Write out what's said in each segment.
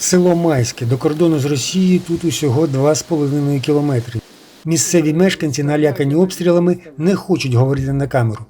Село Майське до кордону з Росією тут усього 2,5 кілометри. Місцеві мешканці, налякані обстрілами, не хочуть говорити на камеру.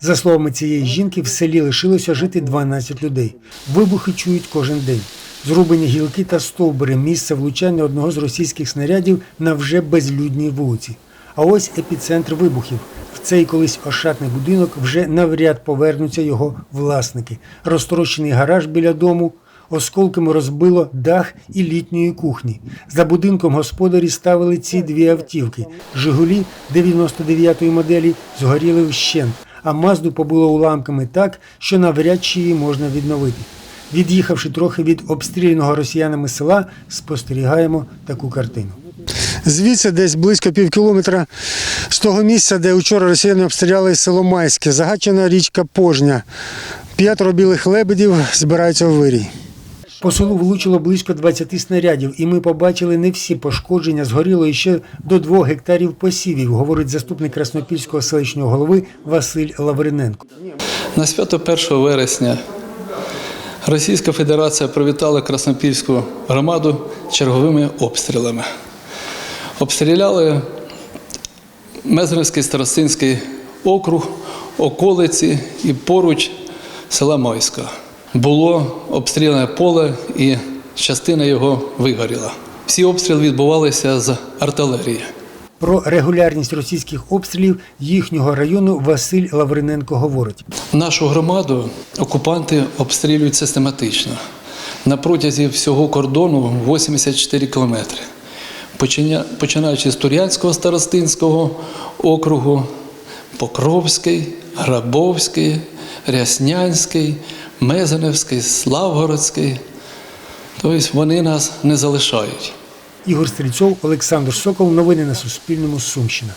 За словами цієї жінки, в селі лишилося жити 12 людей. Вибухи чують кожен день. Зрубані гілки та стовбури місце влучання одного з російських снарядів на вже безлюдній вулиці. А ось епіцентр вибухів. В цей колись ошатний будинок вже навряд повернуться його власники. Розтрощений гараж біля дому, осколками розбило дах і літньої кухні. За будинком господарі ставили ці дві автівки. Жигулі 99-ї моделі згоріли вщент, а Мазду побило уламками так, що навряд чи її можна відновити. Від'їхавши трохи від обстріляного росіянами села, спостерігаємо таку картину. Звідси десь близько пів кілометра з того місця, де вчора росіяни обстріляли село Майське, загачена річка Пожня. П'ятеро білих лебедів збираються в вирій. По селу влучило близько 20 снарядів, і ми побачили не всі пошкодження. Згоріло іще до двох гектарів посівів, говорить заступник Краснопільського селищного голови Василь Лавриненко. На свято 1 вересня Російська Федерація привітала Краснопільську громаду черговими обстрілами. Обстріляли Мезринський старостинський округ, околиці і поруч села Майська. Було обстріляне поле і частина його вигоріла. Всі обстріли відбувалися з артилерії. Про регулярність російських обстрілів їхнього району Василь Лавриненко говорить. Нашу громаду окупанти обстрілюють систематично. На протязі всього кордону 84 кілометри. Починаючи з Тур'янського старостинського округу, Покровський, Грабовський, Ряснянський, Мезеневський, Славгородський. Тобто вони нас не залишають. Ігор Стрільцов, Олександр Сокол. Новини на Суспільному. Сумщина.